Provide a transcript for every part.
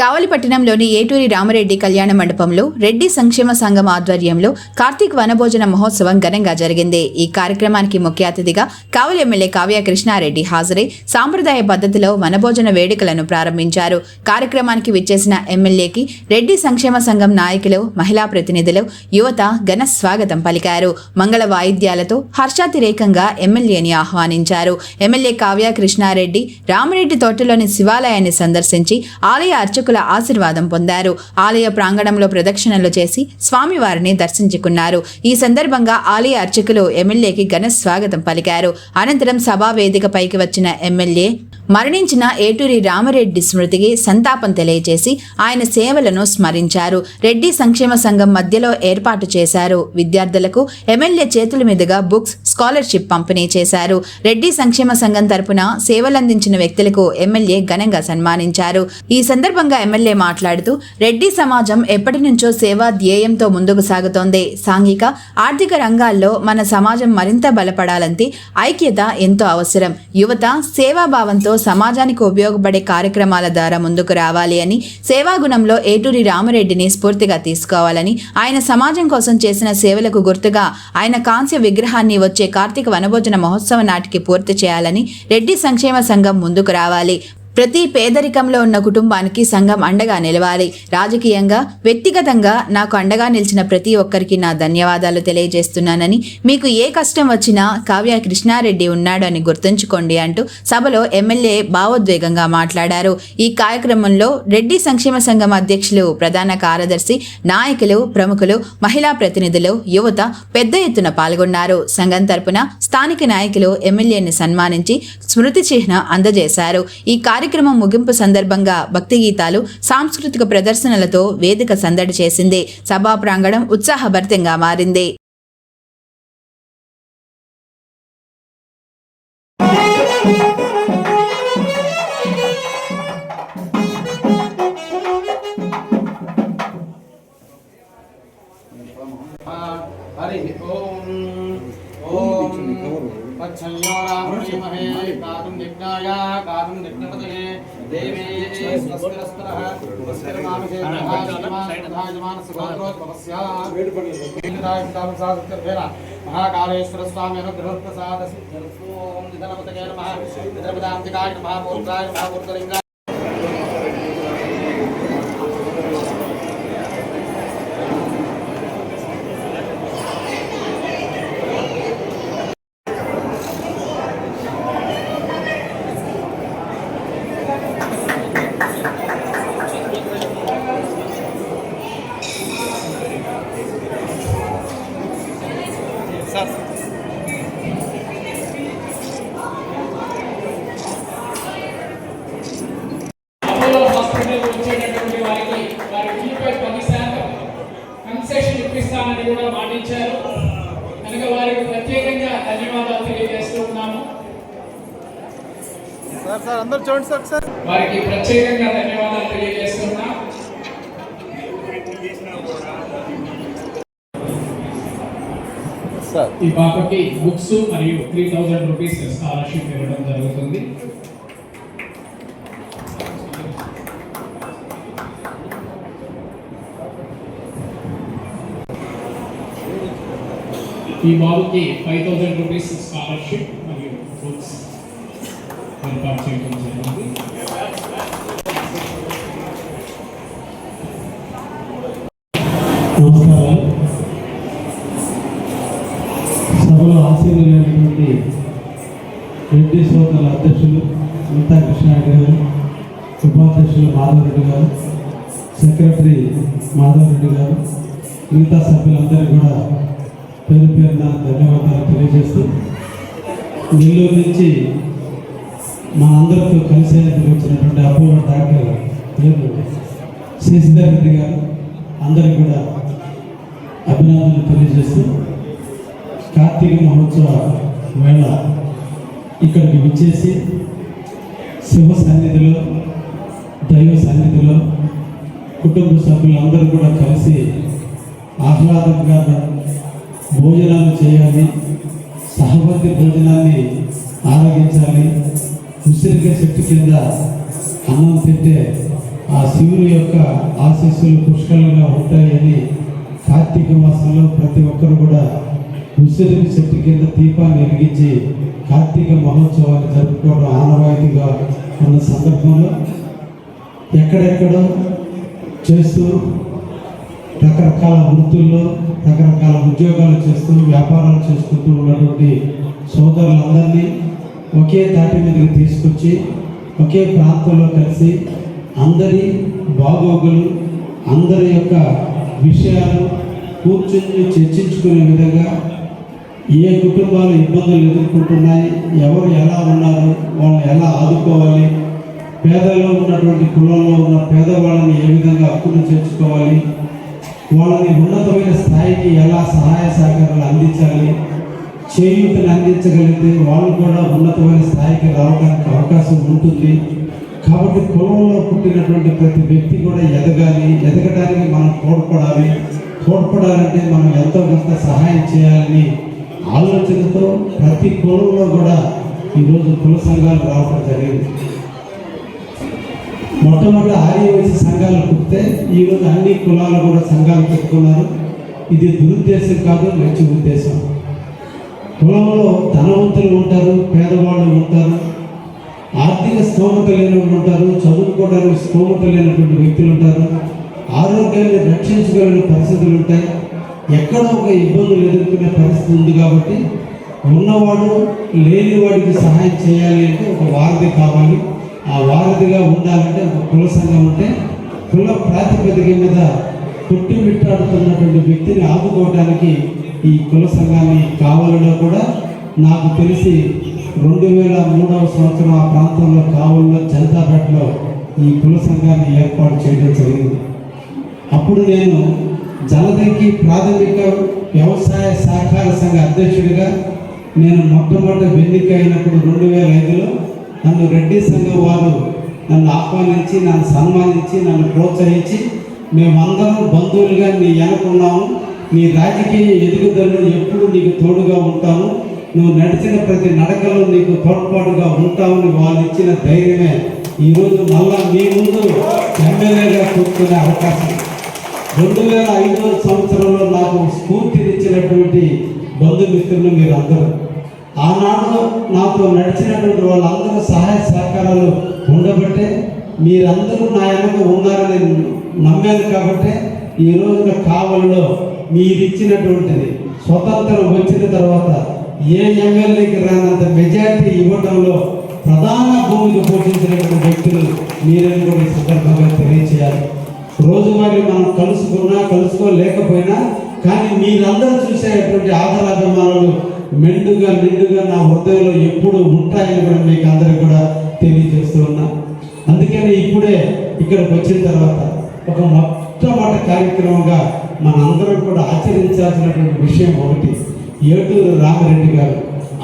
కావలిపట్టణంలోని ఏటూరి రామరెడ్డి కళ్యాణ మండపంలో రెడ్డి సంక్షేమ సంఘం ఆధ్వర్యంలో కార్తీక్ వనభోజన మహోత్సవం ఘనంగా జరిగింది. ఈ కార్యక్రమానికి ముఖ్య అతిథిగా కావలి ఎమ్మెల్యే కావ్య కృష్ణారెడ్డి హాజరై సాంప్రదాయ పద్ధతిలో వనభోజన వేడుకలను ప్రారంభించారు. కార్యక్రమానికి విచ్చేసిన ఎమ్మెల్యేకి రెడ్డి సంక్షేమ సంఘం నాయకులు మహిళా ప్రతినిధులు యువత ఘన స్వాగతం పలికారు. మంగళ వాయిద్యాలతో హర్షాతిరేకంగా ఎమ్మెల్యేని ఆహ్వానించారు. ఎమ్మెల్యే కావ్య కృష్ణారెడ్డి రామరెడ్డి తోటలోని శివాలయాన్ని సందర్శించి ఆలయ అర్చకుల ఆశీర్వాదం పొందారు. ఆలయ ప్రాంగణంలో ప్రదక్షిణలు చేసి స్వామివారిని దర్శించుకున్నారు. ఈ సందర్భంగా ఆలయ అర్చకులు ఎమ్మెల్యేకి ఘన స్వాగతం పలికారు. అనంతరం సభా వేదికపైకి వచ్చిన ఎమ్మెల్యే మరణించిన ఏటూరి రామరెడ్డి స్మృతికి సంతాపం తెలియజేసి ఆయన సేవలను స్మరించారు. రెడ్డి సంక్షేమ సంఘం మధ్యలో ఏర్పాటు చేశారు. విద్యార్థులకు ఎమ్మెల్యే చేతుల మీదుగా బుక్స్ స్కాలర్షిప్ పంపిణీ చేశారు. రెడ్డి సంక్షేమ సంఘం తరపున సేవలందించిన వ్యక్తులకు ఎమ్మెల్యే ఘనంగా సన్మానించారు. ఈ సందర్భంగా ఎమ్మెల్యే మాట్లాడుతూ రెడ్డి సమాజం ఎప్పటి నుంచో సేవా ధ్యేయంతో ముందుకు సాగుతోంది. సాంఘిక ఆర్థిక రంగాల్లో మన సమాజం మరింత బలపడాలంటే ఐక్యత ఎంతో అవసరం. యువత సేవాభావంతో సమాజానికి ఉపయోగపడే కార్యక్రమాల ద్వారా ముందుకు రావాలి అని సేవాగుణంలో ఏటూరి రామరెడ్డిని స్ఫూర్తిగా తీసుకోవాలని ఆయన సమాజం కోసం చేసిన సేవలకు గుర్తుగా ఆయన కాంస్య విగ్రహాన్ని వచ్చే కార్తీక వనభోజన మహోత్సవం నాటికి పూర్తి చేయాలని రెడ్డి సంక్షేమ సంఘం ముందుకు రావాలి. ప్రతి పేదరికంలో ఉన్న కుటుంబానికి సంఘం అండగా నిలవాలి. రాజకీయంగా వ్యక్తిగతంగా నాకు అండగా నిలిచిన ప్రతి ఒక్కరికి నా ధన్యవాదాలు తెలియజేస్తున్నానని మీకు ఏ కష్టం వచ్చినా కావ్య కృష్ణారెడ్డి ఉన్నాడు అని గుర్తుంచుకోండి అంటూ సభలో ఎమ్మెల్యే భావోద్వేగంగా మాట్లాడారు. ఈ కార్యక్రమంలో రెడ్డి సంక్షేమ సంఘం అధ్యక్షులు ప్రధాన కార్యదర్శి నాయకులు ప్రముఖులు మహిళా ప్రతినిధులు యువత పెద్ద ఎత్తున పాల్గొన్నారు. సంఘం తరపున స్థానిక నాయకులు ఎమ్మెల్యేని సన్మానించి స్మృతి చిహ్న అందజేశారు. ఈ కార్య కార్యక్రమం ముగింపు సందర్భంగా భక్తి గీతాలు సాంస్కృతిక ప్రదర్శనలతో వేదిక సందడి చేసింది. సభా ప్రాంగణం ఉత్సాహభరితంగా మారింది. हरि पच्छयो रामणीमहे कातुं यज्ञाय कातुं यज्ञपतये देवे स्वस्तिरस्तरः स्वस्तिर्मानुषे महाकालेश्वर स्वामी अनुग्रह प्रसाद सिद्ध्यर्थो ओम निधनपतये नमः निधनपदान्तिकाय नमः मूर्धाय नमः मूर्धलिङ्गाय ప్రత్యేకంగా ధన్యవాదాలు తెలియజేస్తున్నాం. ఈ పాపకి బుక్స్ మరియు త్రీ థౌజండ్ రూపీస్ స్కాలర్షిప్ ఇవ్వడం జరుగుతుంది. ఈ బాబుకి five thousand rupees scholarship Madhavareddy గారు సెక్రటరీ మాధవరెడ్డి గారు మిగతా సభ్యులందరికీ కూడా పేరు పేరున ధన్యవాదాలు తెలియజేస్తూ నెల్లూరు నుంచి మా అందరితో కలిసి వచ్చినటువంటి అపూర్వ డాక్టర్ పేరు శశిధర్ రెడ్డి గారు అందరికీ కూడా అభినందనలు తెలియజేస్తూ కార్తీక మహోత్సవ వేళ ఇక్కడికి విచ్చేసి శివ సన్నిధిలో దైవ సన్నిధిలో కుటుంబ సభ్యులందరూ కూడా కలిసి ఆహ్లాదంగా భోజనాలు చేయాలి సహపతి భోజనాన్ని ఆరగించాలి. ఉసిరిక చెట్టు కింద అన్నం తింటే ఆ శివుని యొక్క ఆశీస్సులు పుష్కలంగా ఉంటాయని కార్తీక మాసంలో ప్రతి ఒక్కరు కూడా ఉసిరిక చెట్టు కింద దీపాన్ని వెలిగించి కార్తీక మహోత్సవాన్ని జరుపుకోవడం ఆనవాయితీగా ఉన్న సందర్భంలో ఎక్కడెక్కడో చేస్తూ రకరకాల వృత్తుల్లో రకరకాల ఉద్యోగాలు చేస్తూ వ్యాపారాలు చేసుకుంటూ ఉన్నటువంటి సోదరులందరినీ ఒకే తాటి మీదకి తీసుకొచ్చి ఒకే ప్రాంతంలో కలిసి అందరి బాగోగులు అందరి యొక్క విషయాలు కూర్చొని చర్చించుకునే విధంగా ఏ కుటుంబాలు ఇబ్బందులు ఎదుర్కొంటున్నాయి ఎవరు ఎలా ఉన్నారు వాళ్ళని ఎలా ఆదుకోవాలి పేదల్లో ఉన్నటువంటి కులంలో ఉన్న పేదవాళ్ళని ఏ విధంగా హక్కును చేర్చుకోవాలి? వాళ్ళని ఉన్నతమైన స్థాయికి ఎలా సహాయ సహకారాలు అందించాలి? చేయూతను అందించగలిగితే వాళ్ళు కూడా ఉన్నతమైన స్థాయికి రావడానికి అవకాశం ఉంటుంది. కాబట్టి కులంలో పుట్టినటువంటి ప్రతి వ్యక్తి కూడా ఎదగాలి. ఎదగడానికి మనం తోడ్పడాలి. తోడ్పడాలంటే మనం ఎంతో కొంత సహాయం చేయాలని ఆలోచనతో ప్రతి కులంలో కూడా ఈరోజు కుల సంఘాలు రావడం జరిగింది. మొట్టమొదటి ఆర్యవైశ్య సంఘాలు పుట్టితే ఈరోజు అన్ని కులాలు కూడా సంఘాలు పెట్టుకున్నారు. ఇది దురుద్దేశం కాదు మంచి ఉద్దేశం. కులంలో ధనవంతులు ఉంటారు పేదవాళ్ళు ఉంటారు ఆర్థిక స్తోమత లేని ఉంటారు చదువుకోవడానికి స్తోమత లేనటువంటి వ్యక్తులు ఉంటారు ఆరోగ్యాన్ని రక్షించగలిగిన పరిస్థితులు ఉంటాయి. ఎక్కడో ఒక ఇబ్బందులు ఎదుర్కొనే పరిస్థితి ఉంది కాబట్టి ఉన్నవాడు లేని వాడికి సహాయం చేయాలి అంటే ఒక వారధి కావాలి. ఆ వారధిగా ఉండాలంటే ఒక కుల సంఘం ఉంటే కుల ప్రాతిపదిక మీద కొట్టుమిట్టాడుతున్నటువంటి వ్యక్తిని ఆదుకోవడానికి ఈ కుల సంఘాన్ని కావాలలో కూడా నాకు తెలిసి రెండు వేల మూడవ సంవత్సరం ఆ ప్రాంతంలో కావల్లో జనతాపేటలో ఈ కుల సంఘాన్ని ఏర్పాటు చేయడం జరిగింది. అప్పుడు నేను జలదంకి ప్రాథమిక వ్యవసాయ సహకార సంఘ అధ్యక్షుడిగా నేను మొట్టమొదటి ఎన్నిక అయినప్పుడు రెండు వేల ఐదులో నన్ను రెడ్డి సంఘం వారు నన్ను ఆహ్వానించి నన్ను సన్మానించి నన్ను ప్రోత్సహించి మేమందరం బంధువులుగా నీ వెనుకున్నాము నీ రాజకీయ ఎదుగుదలను ఎప్పుడు నీకు తోడుగా ఉంటాము. నువ్వు నడిచిన ప్రతి నడకలో నీకు తోడ్పాటుగా ఉంటామని వాళ్ళు ఇచ్చిన ధైర్యమే. ఈరోజు మళ్ళా మీ ముందు ఎమ్మెల్యేగా కూర్చునే అవకాశం. రెండు వేల ఐదో సంవత్సరంలో నాకు స్ఫూర్తినిచ్చినటువంటి బంధుమిత్రులు మీరందరూ. ఆనాడు నాతో నడిచినటువంటి వాళ్ళందరూ సహాయ సహకారాలు ఉండబట్టే మీరందరూ నా వెనక ఉన్నారని నమ్మాను కాబట్టి ఈ రోజున కావలిలో మీరిచ్చినటువంటిది స్వతంత్రం వచ్చిన తర్వాత ఏ ఎమ్మెల్యేకి రానంత మెజారిటీ ఇవ్వడంలో ప్రధాన భూమిక పోషించినటువంటి వ్యక్తులు మీరని కూడా ఈ సందర్భంగా తెలియచేయాలి. రోజువారీ మనం కలుసుకున్నా కలుసుకోలేకపోయినా కానీ మీరందరూ చూసేటువంటి ఆదరాభిమానాలు మెండుగా నిండుగా నా హృదయంలో ఎప్పుడు ఉంటాయని కూడా మీకు అందరికి కూడా తెలియజేస్తూ ఉన్నా. అందుకని ఇప్పుడే ఇక్కడికి వచ్చిన తర్వాత ఒక మొట్టమొదటి కార్యక్రమంగా మనందరం కూడా ఆచరించాల్సినటువంటి విషయం ఒకటి ఏటూరు రామరెడ్డి గారు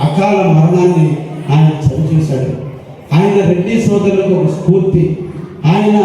అకాల మరణాన్ని ఆయన చవిచూశాడు. ఆయన రెడ్డి సోదరులకు ఒక స్ఫూర్తి. ఆయన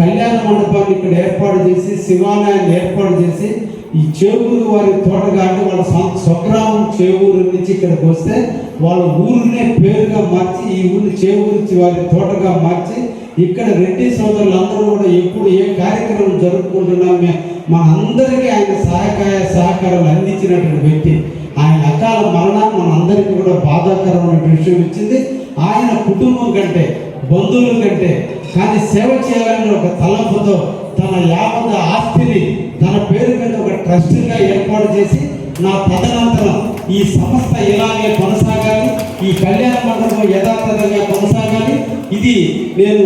కళ్యాణ మండపాన్ని ఇక్కడ ఏర్పాటు చేసి శివాలయాన్ని ఏర్పాటు చేసి ఈ చేవూరు వారి తోటగా అంటే వాళ్ళ స్వగ్రామం చేవూరు నుంచి ఇక్కడికి వస్తే వాళ్ళ ఊరినే పేరుగా మార్చి ఈ ఊరిని చేవూరు వారి తోటగా మార్చి ఇక్కడ రెడ్డి సోదరులందరూ కూడా ఎప్పుడు ఏ కార్యక్రమం జరుపుకుంటున్నా మే- మన అందరికీ ఆయన సహకాయ సహకారాలు అందించినటువంటి వ్యక్తి. ఆయన అకాల మరణాన్ని మన అందరికీ కూడా బాధాకరమైన విషయం ఇచ్చింది. ఆయన కుటుంబం కంటే బంధువుల కంటే కానీ సేవ చేయాలని ఒక తలంపుతో తన యావత ఆస్తిని తన పేరు మీద ఒక ట్రస్ట్గా ఏర్పాటు చేసి నా తదనంతరం ఈ సంస్థ ఇలాగే కొనసాగాలి ఈ కళ్యాణ మండపం యథాతథంగా కొనసాగాలి. ఇది నేను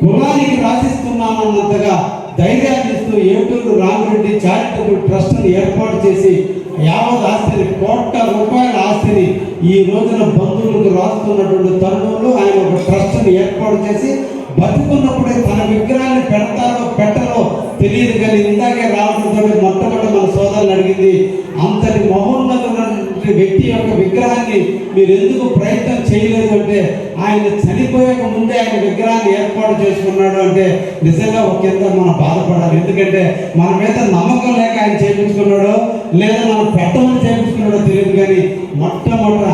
కులానికి రాసిస్తున్నానన్నంతగా ధైర్యాన్ని ఇస్తూ ఏటూరు రామిరెడ్డి చారిటబుల్ ట్రస్ట్ని ఏర్పాటు చేసి యావత్ ఆస్తిని కోట్ల రూపాయల ఆస్తిని ఈ రోజున బంధువులకు రాస్తున్నటువంటి తరుణంలో ఆయన ఒక ట్రస్ట్ని ఏర్పాటు చేసి బతుకున్నప్పుడే తన విగ్రహాన్ని పెడతారో పెట్టరో తెలియదు కానీ ఇందాకే రావడంతో మొట్టమొదటి మన సోదరులు అడిగింది అంతటి మహోన్నతమైనటువంటి వ్యక్తి యొక్క విగ్రహాన్ని మీరు ఎందుకు ప్రయత్నం చేయలేదు? అంటే ఆయన చనిపోయక ముందే ఆయన విగ్రహాన్ని ఏర్పాటు చేసుకున్నాడు అంటే నిజంగా ఒక కింద మనం బాధపడాలి. ఎందుకంటే మన మీద నమ్మకం లేక ఆయన చేయించుకున్నాడో లేదా మనం పెట్టమని చేయించుకున్నాడో తెలియదు కానీ మొట్టమొదట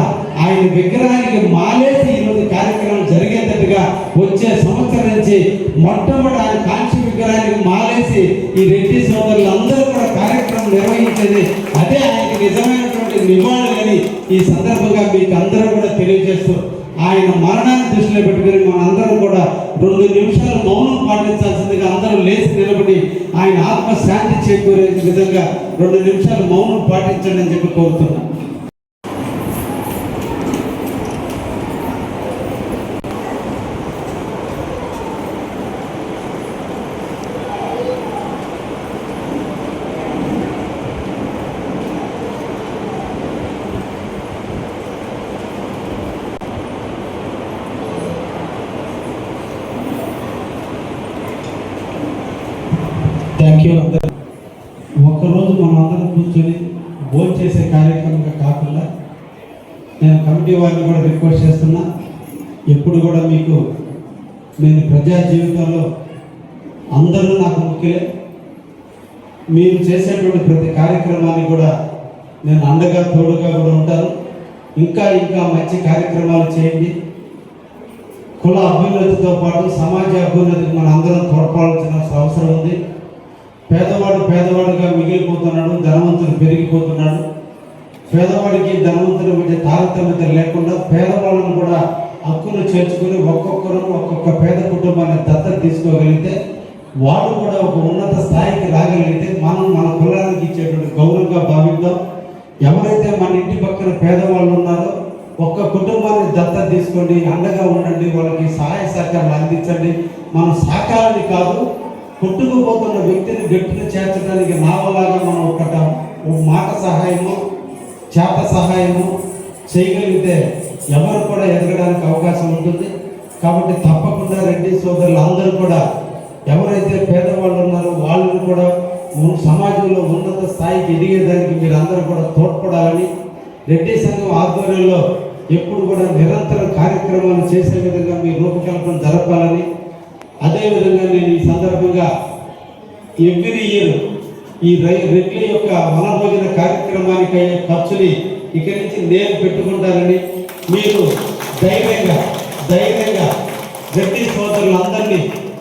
ఆయన విగ్రహానికి మాలేసి ఈరోజు కార్యక్రమం జరిగేటట్టుగా వచ్చే సంవత్సరం నుంచి మొట్టమొదటి ఆయన కాంక్ష విగ్రహానికి మాలేసి ఈ రెడ్డి సోదరులు అందరూ కూడా కార్యక్రమం నిర్వహించేది అదే ఆయనకి నిజమైనటువంటి నివాళులని ఈ సందర్భంగా మీకు అందరూ కూడా తెలియజేస్తూ ఆయన మరణాన్ని దృష్టిలో పెట్టుకుని మనందరం కూడా రెండు నిమిషాలు మౌనం పాటించాల్సిందిగా అందరూ లేచి నిలబడి ఆయన ఆత్మ శాంతి చేకూరే విధంగా రెండు నిమిషాలు మౌనం పాటించండి అని చెప్పి కోరుతున్నాను థ్యాంక్ యూ ఒక్కరోజు మనం అందరం కూర్చొని భోజనం చేసే కార్యక్రమంగా కాకుండా నేను కమిటీ వారిని కూడా రిక్వెస్ట్ చేస్తున్నా ఎప్పుడు కూడా మీకు నేను ప్రజా జీవితంలో అందరూ నాకు ముఖ్యలే. మీరు చేసేటువంటి ప్రతి కార్యక్రమాన్ని కూడా నేను అండగా తోడుగా కూడా ఉంటాను. ఇంకా ఇంకా మంచి కార్యక్రమాలు చేయండి. కుల అభ్యున్నతితో పాటు సమాజ అభ్యున్నతికి మన అందరం తోడ్పడాల్సిన అవసరం ఉంది. పేదవాడు పేదవాడుగా మిగిలిపోతున్నాడు ధనవంతుడు పెరిగిపోతున్నాడు. పేదవాడికి ధనవంతుడి మధ్య తారతమ్యత లేకుండా పేదవాళ్ళను కూడా హక్కును చేర్చుకుని ఒక్కొక్కరు ఒక్కొక్క పేద కుటుంబాన్ని దత్తత తీసుకోగలిగితే వాడు కూడా ఒక ఉన్నత స్థాయికి రాగలిగితే మనం మన కులానికి ఇచ్చేటువంటి గౌరవంగా భావిద్దాం. ఎవరైతే మన ఇంటి పక్కన పేదవాళ్ళు ఉన్నారో ఒక్క కుటుంబాన్ని దత్తత తీసుకోండి అండగా ఉండండి వాళ్ళకి సహాయ సహకారాలు అందించండి. మనం సహకారాన్ని కాదు కొట్టుకుపోతున్న వ్యక్తిని గట్టిని చేర్చడానికి నావలాగా మనం ఒకట ఒక మాట సహాయము చేత సహాయము చేయగలిగితే ఎవరు కూడా ఎదగడానికి అవకాశం ఉంటుంది. కాబట్టి తప్పకుండా రెడ్డి సోదరులు అందరూ కూడా ఎవరైతే పేదవాళ్ళు ఉన్నారో వాళ్ళని కూడా సమాజంలో ఉన్నత స్థాయికి ఎదిగేదానికి మీరు అందరూ కూడా తోడ్పడాలని రెడ్డి సంఘం ఆధ్వర్యంలో ఎప్పుడు కూడా నిరంతర కార్యక్రమాలు చేసే విధంగా మీ రూపకల్పన జరపాలని అదేవిధంగా నేను ఈ సందర్భంగా ఎవ్రీ ఇయర్ ఈ రై- రెడ్డి యొక్క వనభోజన కార్యక్రమానికి అయ్యే ఖర్చుని ఇక్కడి నుంచి నేను పెట్టుకుంటానని మీరు ధైర్యంగా ధైర్యంగా రెడ్డి సోదరులందరినీ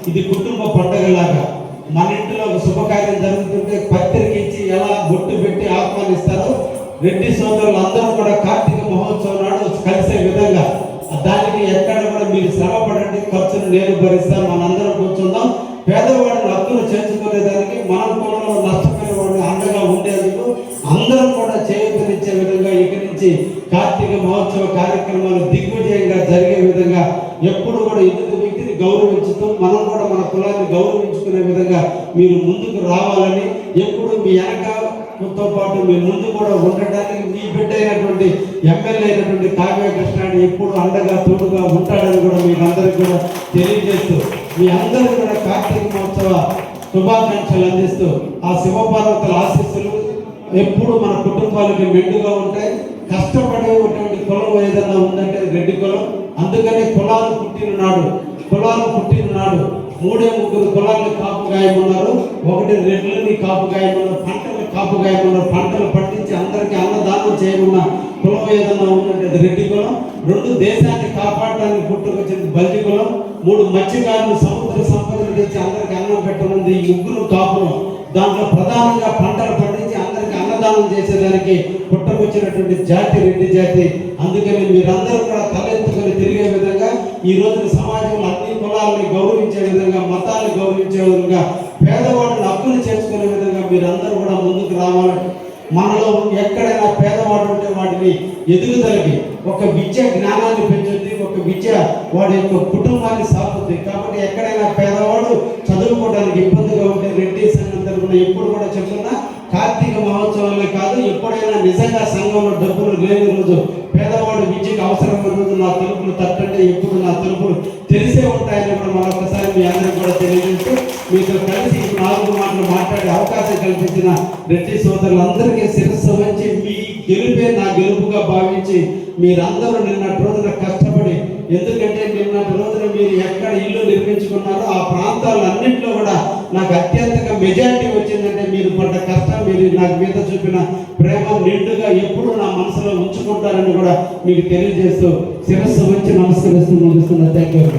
ఇది కుటుంబ పండుగలాగా మన ఇంట్లో ఒక శుభకార్యం జరుగుతుంటే పత్రిక ఇచ్చి ఎలా బొట్టు పెట్టి ఆహ్వానిస్తారో రెడ్డి సోదరులు అందరూ కూడా కార్తీక మహోత్సవం నాడు కలిసే విధంగా దానికి ఎక్కడ మీరు శ్రమ పడండి ఖర్చును నేను భరిస్తాను మనందరం కూర్చుందాం. పేదవాడిని హక్కులు చేర్చుకునేదానికి మనం కూడా నష్టపోయిన వాడిని అండగా ఉండేందుకు అందరం కూడా చేయూతనిచ్చే విధంగా ఇక్కడి నుంచి కార్తీక మహోత్సవ కార్యక్రమాలు దిగ్విజయంగా జరిగే విధంగా ఎప్పుడు కూడా ఎదుటి వ్యక్తిని గౌరవించుతూ మనం కూడా మన కులాన్ని గౌరవించుకునే విధంగా మీరు ముందుకు రావాలని ఎప్పుడు మీ వెనకతో పాటు మీ ముందు కూడా ఉండటానికి ఎమ్మెల్యే అయినటువంటి కావ్య కృష్ణాన్ని ఎప్పుడు అండగా తోడుగా ఉంటాడని కూడా మీకు అందరికి కూడా తెలియజేస్తూ మీ అందరూ కూడా కార్తీక మహోత్సవ శుభాకాంక్షలు అందిస్తూ ఆ శివపార్వతుల ఆశీస్సులు ఎప్పుడు మన కుటుంబాలకి మెండుగా ఉంటాయి. కష్టపడేటువంటి కులం ఏదైనా ఉందంటే గడ్డి రెడ్డి కులం. అందుకనే కులాలు పుట్టిన నాడు కులాలు పుట్టిన నాడు మూడే ముగ్గురు పొలాలను కాపు గాయమన్నారు ఒకటి రెడ్లని కాపు గాయమన్నారు పంటలు కాపు గాయమన్నారు పంటలు పట్టించి అందరికీ అన్నదానం చేయమన్న కులం ఏదన్నా ఉందంటే రెడ్డి కులం రెండు దేశాన్ని కాపాడడానికి పుట్టుకొచ్చింది బల్లి కులం మూడు మత్స్యకారులు సముద్ర సంపదలు తెచ్చి అందరికి అన్నం పెట్టనుంది. ఈ ముగ్గురు కాపురం దాంట్లో ప్రధానంగా పంటలు పండించి అందరికి అన్నదానం చేసేదానికి పుట్టకొచ్చినటువంటి జాతి రెడ్డి జాతి. అందుకని మీరందరూ కూడా తలెత్తుకొని తిరిగే విధంగా ఈ రోజున సమాజంలో అన్ని కులాలని గౌరవించే విధంగా మతాన్ని గౌరవించే విధంగా పేదవాడిని హక్కులు చేసుకునే విధంగా మీరందరూ కూడా ముందుకు రావాలి. మనలో ఎక్కడైనా పేదవాడు ఉంటే వాటిని ఎదుగుదలకి ఒక విద్య జ్ఞానాన్ని పెంచుద్ది ఒక విద్య వాడి యొక్క కుటుంబాన్ని సాగుతుంది కాబట్టి ఎక్కడైనా పేదవాడు చదువుకోవడానికి ఇబ్బందిగా ఉంటే రెడ్డి సంఘం ఎప్పుడు కూడా చెప్తున్నా కార్తీక మహోత్సవాలే కాదు ఎప్పుడైనా నిజంగా సంఘంలో డబ్బులు లేని రోజు పేదవాడు విద్యకు అవసరమైన రోజు నా తలుపులు తట్టంటే ఎప్పుడు నా తలుపులు తెలిసే ఉంటాయని కూడా మరొకసారి మీ అందరికీ కూడా తెలియజేస్తూ మీతో కలిసి నాలుగు మాటలు మాట్లాడే అవకాశం కల్పించిన రెడ్డి సోదరులందరికీ శిరస్సు వంచి మీ గెలుపే నా గెలుపుగా భావించి మీరందరూ నిన్నటి రోజున కష్టపడి ఎందుకంటే మీరు ఎక్కడ ఇల్లు నిర్మించుకున్నారో ఆ ప్రాంతాలన్నింటిలో కూడా నాకు అత్యంతగా మెజారిటీ వచ్చిందంటే మీరు పడ్డ కష్టం మీరు నాకు మీద చూపిన ప్రేమ నిండుగా ఎప్పుడు నా మనసులో ఉంచుకుంటారని కూడా మీకు తెలియజేస్తూ శిరస్సు వచ్చి నమస్కరిస్తూ ముగిస్తున్న. Thank you